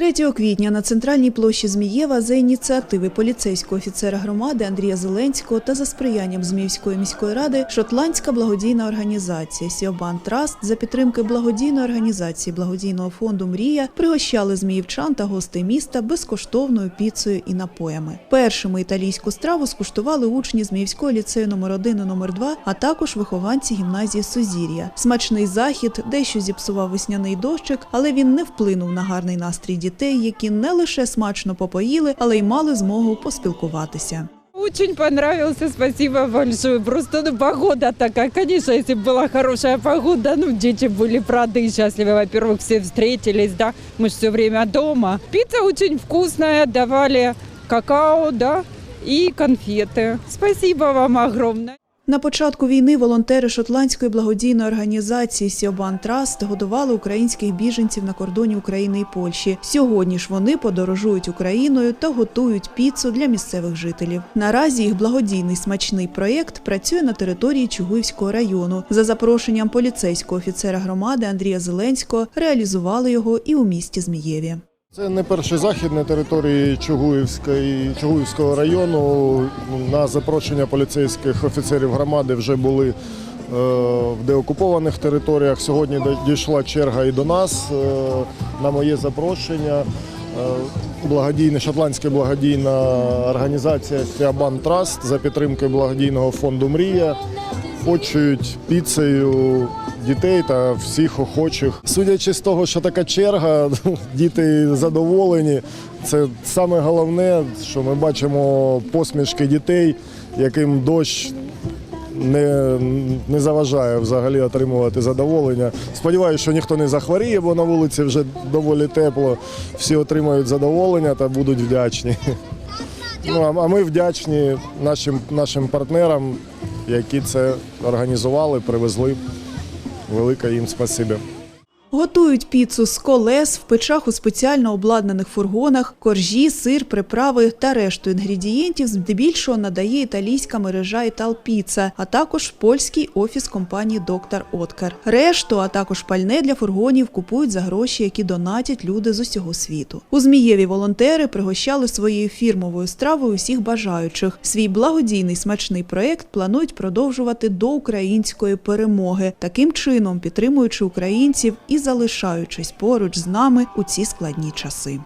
3 квітня на центральній площі Змієва за ініціативи поліцейського офіцера громади Андрія Зеленського та за сприянням Зміївської міської ради шотландська благодійна організація Сіобан Траст за підтримки благодійної організації благодійного фонду Мрія пригощали зміївчан та гостей міста безкоштовною піцею і напоями. Першими італійську страву скуштували учні Зміївського ліцею номер 1 і номер 2, а також вихованці гімназії Сузір'я. Смачний захід дещо зіпсував весняний дощик, але він не вплинув на гарний настрій дітей, які не лише смачно попоїли, але й мали змогу поспілкуватися. Очень понравился, спасибо большое. Просто ну, погода такая. Конечно, если бы была хорошая погода, ну, дети были рады и счастливы. Во-первых, все встретились, да, мы же все время дома. Пицца очень вкусная, давали какао, да, и конфеты. Спасибо вам огромное. На початку війни волонтери шотландської благодійної організації Сіобан Траст годували українських біженців на кордоні України і Польщі. Сьогодні ж вони подорожують Україною та готують піцу для місцевих жителів. Наразі їх благодійний смачний проєкт працює на території Чугуївського району. За запрошенням поліцейського офіцера громади Андрія Зеленського реалізували його і у місті Змієві. Це не перший захід на території Чугуївської, Чугуївського району. На запрошення поліцейських офіцерів громади вже були е, в деокупованих територіях. Сьогодні дійшла черга і до нас е, на моє запрошення. Е, Благодійна шотландська благодійна організація Фіабан Траст за підтримкою благодійного фонду Мрія почують піцею дітей та всіх охочих. Судячи з того, що така черга, діти задоволені. Це саме головне, що ми бачимо посмішки дітей, яким дощ не, не заважає взагалі отримувати задоволення. Сподіваюся, що ніхто не захворіє, бо на вулиці вже доволі тепло. Всі отримають задоволення та будуть вдячні. Ну, а ми вдячні нашим, нашим партнерам, які це організували, привезли. Велике їм спасибі. Готують піцу з колес в печах у спеціально обладнаних фургонах, коржі, сир, приправи та решту інгредієнтів здебільшого надає італійська мережа Італпіца, а також польський офіс компанії Доктор Откар. Решту, а також пальне для фургонів купують за гроші, які донатять люди з усього світу. У Змієві волонтери пригощали своєю фірмовою стравою усіх бажаючих. Свій благодійний смачний проект планують продовжувати до української перемоги, таким чином підтримуючи українців і залишаючись поруч з нами у ці складні часи.